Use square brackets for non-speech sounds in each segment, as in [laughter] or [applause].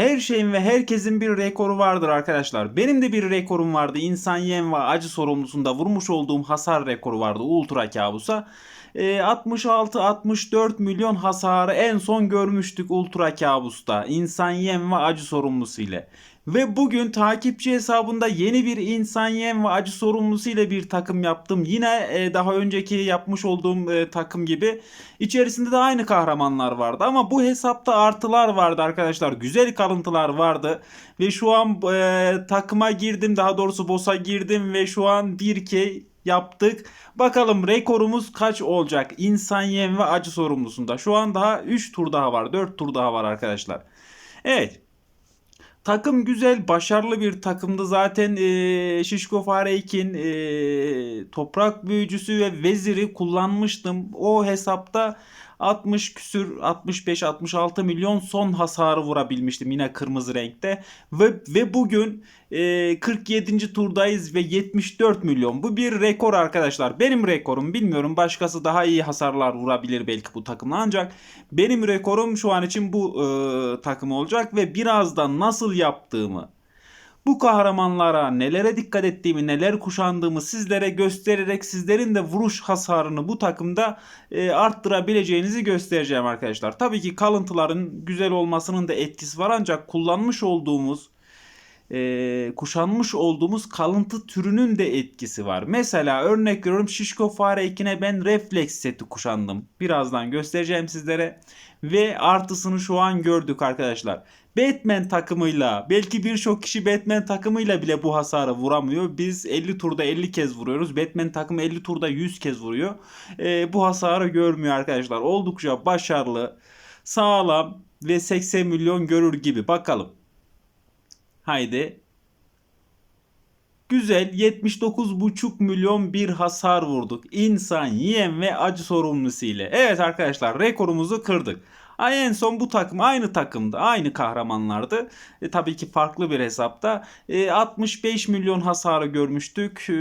Her şeyin ve herkesin bir rekoru vardır arkadaşlar. Benim de bir rekorum vardı. İnsan yem ve acı sorumlusunda vurmuş olduğum hasar rekoru vardı Ultra Kabus'a. E, 66-64 milyon hasarı en son görmüştük Ultra Kabus'ta. İnsan yem ve acı sorumlusu ile. Ve bugün takipçi hesabında yeni bir insan yem ve acı sorumlusu ile bir takım yaptım. Yine e, daha önceki yapmış olduğum e, takım gibi içerisinde de aynı kahramanlar vardı. Ama bu hesapta artılar vardı arkadaşlar. Güzel kalıntılar vardı. Ve şu an e, takıma girdim daha doğrusu boss'a girdim ve şu an 1K yaptık. Bakalım rekorumuz kaç olacak? İnsan yem ve acı sorumlusunda. Şu an daha 3 tur daha var. 4 tur daha var arkadaşlar. Evet. Takım güzel, başarılı bir takımdı. Zaten e, Şişko Fareyk'in e, toprak büyücüsü ve veziri kullanmıştım. O hesapta 60 küsür 65-66 milyon son hasarı vurabilmiştim yine kırmızı renkte. Ve, ve bugün e, 47. turdayız ve 74 milyon. Bu bir rekor arkadaşlar. Benim rekorum bilmiyorum başkası daha iyi hasarlar vurabilir belki bu takımla ancak benim rekorum şu an için bu e, takım olacak ve birazdan nasıl yaptığımı bu kahramanlara nelere dikkat ettiğimi, neler kuşandığımı sizlere göstererek sizlerin de vuruş hasarını bu takımda e, arttırabileceğinizi göstereceğim arkadaşlar. Tabii ki kalıntıların güzel olmasının da etkisi var ancak kullanmış olduğumuz e, kuşanmış olduğumuz kalıntı türünün de etkisi var. Mesela örnek veriyorum Şişko Fare 2'ne ben refleks seti kuşandım. Birazdan göstereceğim sizlere. Ve artısını şu an gördük arkadaşlar. Batman takımıyla belki birçok kişi Batman takımıyla bile bu hasarı vuramıyor. Biz 50 turda 50 kez vuruyoruz. Batman takımı 50 turda 100 kez vuruyor. E, bu hasarı görmüyor arkadaşlar. Oldukça başarılı, sağlam ve 80 milyon görür gibi. Bakalım. Haydi. Güzel 79,5 milyon bir hasar vurduk. İnsan, yem ve acı sorumlusu ile. Evet arkadaşlar rekorumuzu kırdık. Ay en son bu takım aynı takımdı. Aynı kahramanlardı. E, tabii ki farklı bir hesapta. E, 65 milyon hasarı görmüştük. E,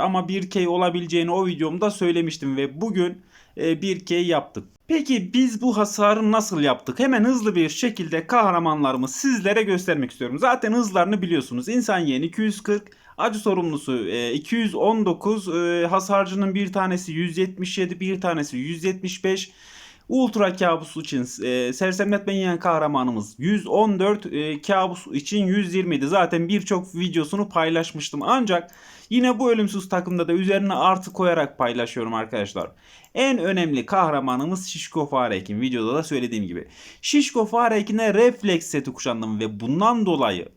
ama 1K olabileceğini o videomda söylemiştim ve bugün e, 1K yaptık. Peki biz bu hasarı nasıl yaptık? Hemen hızlı bir şekilde kahramanlarımı sizlere göstermek istiyorum. Zaten hızlarını biliyorsunuz. İnsan yeğeni 240, acı sorumlusu e, 219, e, hasarcının bir tanesi 177, bir tanesi 175. Ultra kabus için e, sersemletme yiyen kahramanımız 114, e, kabus için 120'di. Zaten birçok videosunu paylaşmıştım. Ancak yine bu ölümsüz takımda da üzerine artı koyarak paylaşıyorum arkadaşlar. En önemli kahramanımız Şişko Farekin. Videoda da söylediğim gibi. Şişko Farekin'e refleks seti kuşandım ve bundan dolayı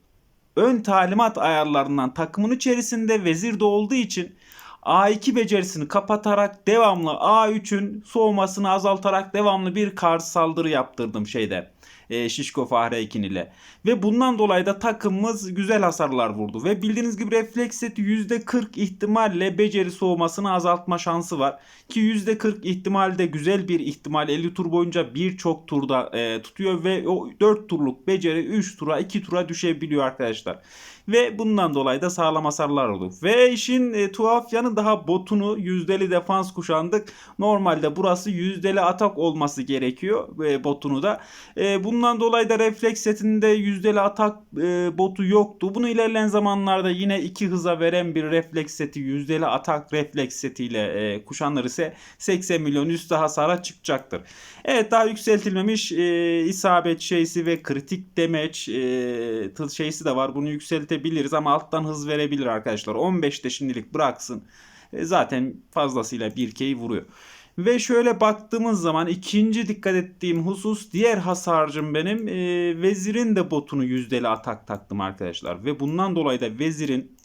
ön talimat ayarlarından takımın içerisinde vezir de olduğu için A2 becerisini kapatarak devamlı A3'ün soğumasını azaltarak devamlı bir karşı saldırı yaptırdım şeyde. E, Şişko Fahre Ekin ile. Ve bundan dolayı da takımımız güzel hasarlar vurdu. Ve bildiğiniz gibi refleks seti %40 ihtimalle beceri soğumasını azaltma şansı var. Ki %40 ihtimalde güzel bir ihtimal 50 tur boyunca birçok turda e, tutuyor ve o 4 turluk beceri 3 tura 2 tura düşebiliyor arkadaşlar. Ve bundan dolayı da sağlam hasarlar oldu. Ve işin e, tuhaf yanı daha botunu yüzdeli defans kuşandık. Normalde burası yüzdeli atak olması gerekiyor e, botunu da. E, bundan dolayı da refleks setinde yüzdeli atak e, botu yoktu. Bunu ilerleyen zamanlarda yine iki hıza veren bir refleks seti yüzdeli atak refleks setiyle e, kuşanır ise 80 milyon üstü hasara çıkacaktır. Evet daha yükseltilmemiş e, isabet şeysi ve kritik demeç e, şeysi de var. Bunu yükseltebiliriz ama alttan hız verebilir arkadaşlar. 15'te şimdilik bıraksın. E, zaten fazlasıyla 1K'yi vuruyor. Ve şöyle baktığımız zaman ikinci dikkat ettiğim husus diğer hasarcım benim e, vezirin de botunu yüzdeli atak taktım arkadaşlar. Ve bundan dolayı da vezirin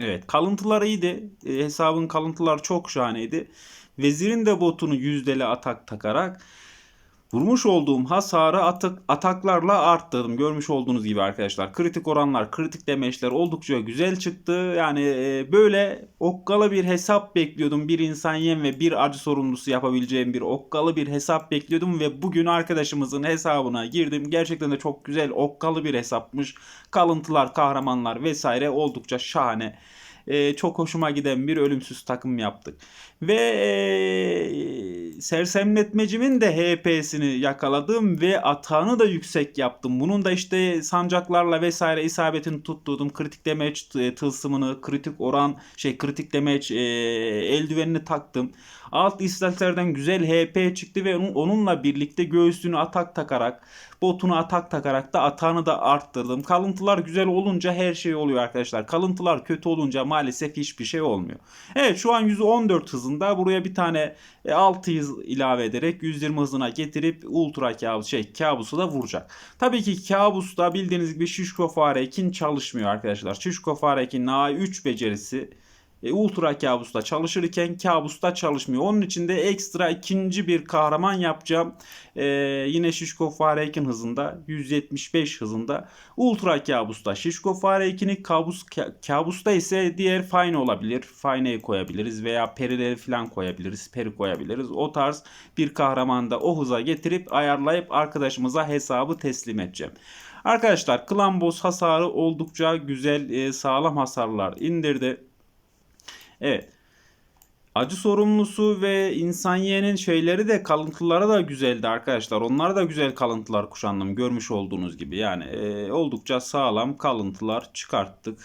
evet kalıntıları iyiydi. E, hesabın kalıntılar çok şahaneydi. Vezirin de botunu yüzdeli atak takarak Vurmuş olduğum hasarı atak, ataklarla arttırdım. Görmüş olduğunuz gibi arkadaşlar. Kritik oranlar, kritik demeçler oldukça güzel çıktı. Yani e, böyle okkalı bir hesap bekliyordum. Bir insan yem ve bir acı sorumlusu yapabileceğim bir okkalı bir hesap bekliyordum. Ve bugün arkadaşımızın hesabına girdim. Gerçekten de çok güzel okkalı bir hesapmış. Kalıntılar, kahramanlar vesaire oldukça şahane e, çok hoşuma giden bir ölümsüz takım yaptık. Ve e, sersemletmecimin de HP'sini yakaladım ve atağını da yüksek yaptım. Bunun da işte sancaklarla vesaire isabetini tutturdum. Kritik damage tılsımını, kritik oran, şey kritik damage e, eldivenini taktım. Alt istaslardan güzel HP çıktı ve onun, onunla birlikte göğsünü atak takarak, botunu atak takarak da atağını da arttırdım. Kalıntılar güzel olunca her şey oluyor arkadaşlar. Kalıntılar kötü olunca maalesef hiçbir şey olmuyor. Evet şu an 114 hızında buraya bir tane 6 hız ilave ederek 120 hızına getirip ultra kabus şey kabusu da vuracak. Tabii ki kabus da bildiğiniz gibi Şişko Farekin çalışmıyor arkadaşlar. Şişko Farekin A3 becerisi e, Ultra Kabus'ta çalışırken Kabus'ta çalışmıyor. Onun için de ekstra ikinci bir kahraman yapacağım. E, yine Şişko Fare 2'nin hızında 175 hızında. Ultra Kabus'ta Şişko Fare 2'nin Kabus, Kabus'ta ise diğer Fine olabilir. Fine'yi koyabiliriz veya Perileri falan koyabiliriz. Peri koyabiliriz. O tarz bir kahraman da o hıza getirip ayarlayıp arkadaşımıza hesabı teslim edeceğim. Arkadaşlar Klan Boss hasarı oldukça güzel e, sağlam hasarlar indirdi. Evet. Acı sorumlusu ve insan yeğenin şeyleri de kalıntıları da güzeldi arkadaşlar. Onlar da güzel kalıntılar kuşandım görmüş olduğunuz gibi. Yani e, oldukça sağlam kalıntılar çıkarttık.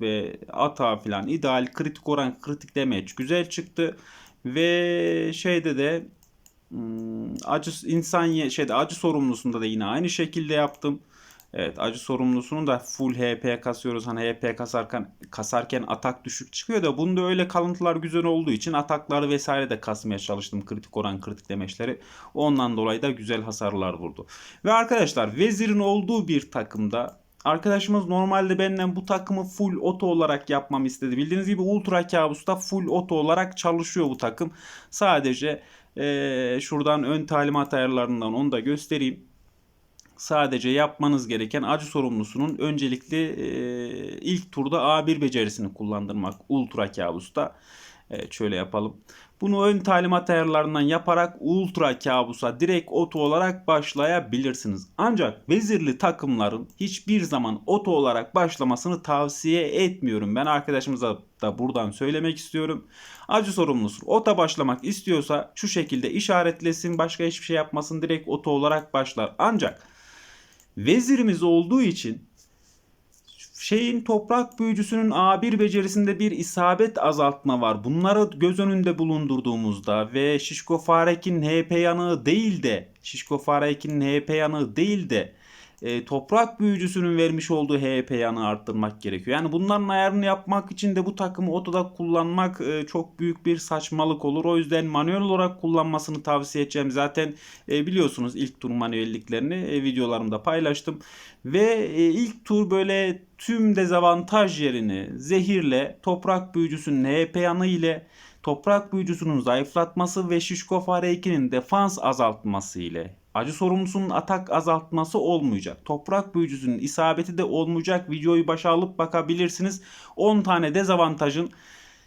Ve ata filan ideal kritik oran kritik damage güzel çıktı. Ve şeyde de hmm, acı insan şeyde acı sorumlusunda da yine aynı şekilde yaptım. Evet acı sorumlusunu da full HP kasıyoruz. Hani HP kasarken, kasarken atak düşük çıkıyor da bunda öyle kalıntılar güzel olduğu için atakları vesaire de kasmaya çalıştım. Kritik oran kritik demeçleri. Ondan dolayı da güzel hasarlar vurdu. Ve arkadaşlar vezirin olduğu bir takımda Arkadaşımız normalde benden bu takımı full oto olarak yapmamı istedi. Bildiğiniz gibi Ultra Kabus'ta full oto olarak çalışıyor bu takım. Sadece ee, şuradan ön talimat ayarlarından onu da göstereyim sadece yapmanız gereken acı sorumlusunun öncelikli e, ilk turda A1 becerisini kullandırmak Ultra Kabus'ta. Evet şöyle yapalım. Bunu ön talimat ayarlarından yaparak Ultra Kabus'a direkt oto olarak başlayabilirsiniz. Ancak vezirli takımların hiçbir zaman oto olarak başlamasını tavsiye etmiyorum. Ben arkadaşımıza da buradan söylemek istiyorum. Acı sorumlusu ota başlamak istiyorsa şu şekilde işaretlesin başka hiçbir şey yapmasın direkt oto olarak başlar. Ancak vezirimiz olduğu için şeyin toprak büyücüsünün A1 becerisinde bir isabet azaltma var. Bunları göz önünde bulundurduğumuzda ve Şişko Farek'in HP yanığı değil de Şişko Farek'in HP yanığı değil de e, toprak büyücüsünün vermiş olduğu HP yanı arttırmak gerekiyor. Yani bunların ayarını yapmak için de bu takımı otoda kullanmak e, çok büyük bir saçmalık olur. O yüzden manuel olarak kullanmasını tavsiye edeceğim. Zaten e, biliyorsunuz ilk tur manuelliklerini e, videolarımda paylaştım. Ve e, ilk tur böyle tüm dezavantaj yerini zehirle, toprak büyücüsünün HP yanı ile toprak büyücüsünün zayıflatması ve Şişko Fare 2'nin defans azaltması ile Acı sorumlusunun atak azaltması olmayacak. Toprak büyücüsünün isabeti de olmayacak. Videoyu başa alıp bakabilirsiniz. 10 tane dezavantajın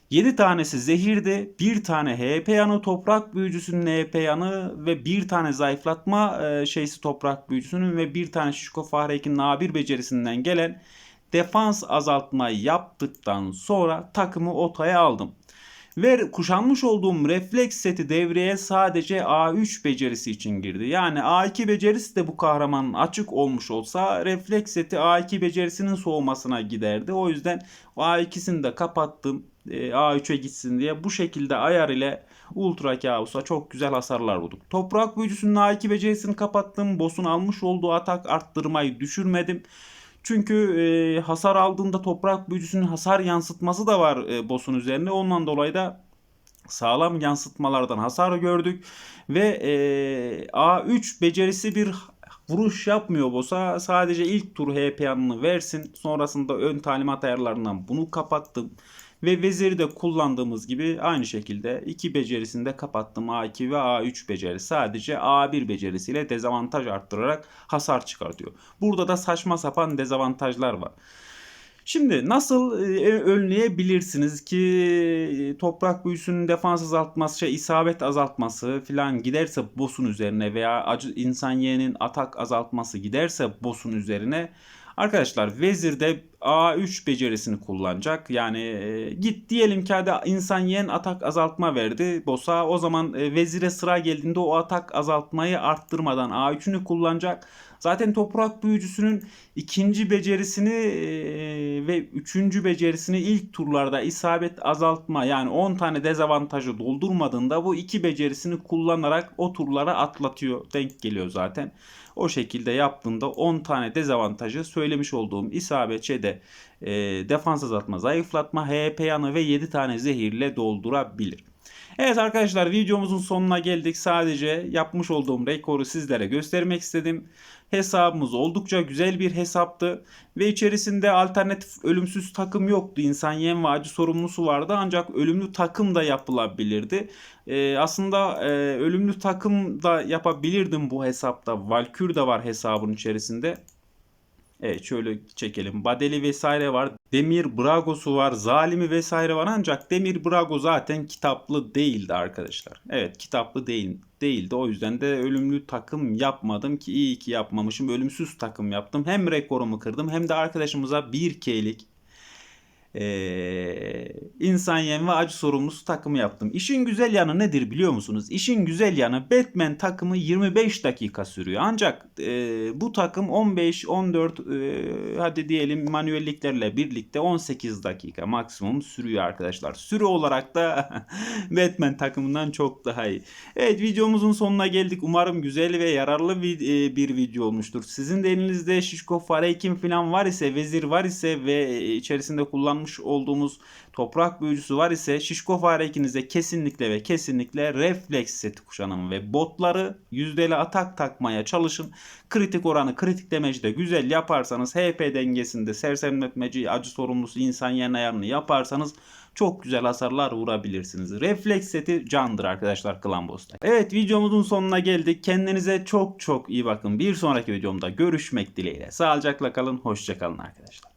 7 tanesi zehirdi. 1 tane HP yanı toprak büyücüsünün HP yanı ve 1 tane zayıflatma e, şeysi toprak büyücüsünün ve 1 tane Şişko Fahrekin'in A1 becerisinden gelen defans azaltmayı yaptıktan sonra takımı otaya aldım. Ve kuşanmış olduğum refleks seti devreye sadece A3 becerisi için girdi. Yani A2 becerisi de bu kahramanın açık olmuş olsa refleks seti A2 becerisinin soğumasına giderdi. O yüzden A2'sini de kapattım. E, A3'e gitsin diye bu şekilde ayar ile Ultra Kabus'a çok güzel hasarlar vurduk. Toprak büyücüsünün A2 becerisini kapattım. Boss'un almış olduğu atak arttırmayı düşürmedim. Çünkü e, hasar aldığında toprak büyücüsünün hasar yansıtması da var e, boss'un üzerine. Ondan dolayı da sağlam yansıtmalardan hasar gördük. Ve e, A3 becerisi bir vuruş yapmıyor boss'a. Sadece ilk tur HP yanını versin. Sonrasında ön talimat ayarlarından bunu kapattım. Ve veziri de kullandığımız gibi aynı şekilde iki becerisini de kapattım. A2 ve A3 beceri. Sadece A1 becerisiyle dezavantaj arttırarak hasar çıkartıyor. Burada da saçma sapan dezavantajlar var. Şimdi nasıl e, önleyebilirsiniz ki toprak büyüsünün defans azaltması, şey, isabet azaltması filan giderse boss'un üzerine veya acı insan yeğenin atak azaltması giderse boss'un üzerine Arkadaşlar vezirde A3 becerisini kullanacak. Yani e, git diyelim ki hadi insan yen atak azaltma verdi boss'a. O zaman e, vezire sıra geldiğinde o atak azaltmayı arttırmadan A3'ünü kullanacak. Zaten toprak büyücüsünün ikinci becerisini e, ve üçüncü becerisini ilk turlarda isabet azaltma yani 10 tane dezavantajı doldurmadığında bu iki becerisini kullanarak o turlara atlatıyor. Denk geliyor zaten. O şekilde yaptığında 10 tane dezavantajı söylemiş olduğum isabet e, defans azaltma, zayıflatma, HP yanı ve 7 tane zehirle doldurabilir. Evet arkadaşlar videomuzun sonuna geldik. Sadece yapmış olduğum rekoru sizlere göstermek istedim. Hesabımız oldukça güzel bir hesaptı. Ve içerisinde alternatif ölümsüz takım yoktu. İnsan yem ve acı sorumlusu vardı. Ancak ölümlü takım da yapılabilirdi. Ee, aslında e, ölümlü takım da yapabilirdim bu hesapta. Valkür de var hesabın içerisinde. Evet şöyle çekelim. Badeli vesaire var. Demir Brago'su var. Zalimi vesaire var. Ancak Demir Brago zaten kitaplı değildi arkadaşlar. Evet kitaplı değil, değildi. O yüzden de ölümlü takım yapmadım ki iyi ki yapmamışım. Ölümsüz takım yaptım. Hem rekorumu kırdım hem de arkadaşımıza 1K'lik ee, insan yem ve acı sorumlusu takımı yaptım. İşin güzel yanı nedir biliyor musunuz? İşin güzel yanı Batman takımı 25 dakika sürüyor. Ancak e, bu takım 15, 14 e, hadi diyelim manuelliklerle birlikte 18 dakika maksimum sürüyor arkadaşlar. Süre olarak da [laughs] Batman takımından çok daha iyi. Evet videomuzun sonuna geldik. Umarım güzel ve yararlı bir, e, bir video olmuştur. Sizin de elinizde Şişko Farekim falan var ise, vezir var ise ve içerisinde kullanmış olduğumuz toprak büyücüsü var ise Şişko Fare ikinize kesinlikle ve kesinlikle refleks seti kuşanın ve botları yüzdeli atak takmaya çalışın. Kritik oranı kritik demeci de güzel yaparsanız HP dengesinde sersemletmeci acı sorumlusu insan yen ayarını yaparsanız çok güzel hasarlar vurabilirsiniz. Refleks seti candır arkadaşlar Clan Boss'ta. Evet videomuzun sonuna geldik. Kendinize çok çok iyi bakın. Bir sonraki videomda görüşmek dileğiyle. Sağlıcakla kalın. Hoşçakalın arkadaşlar.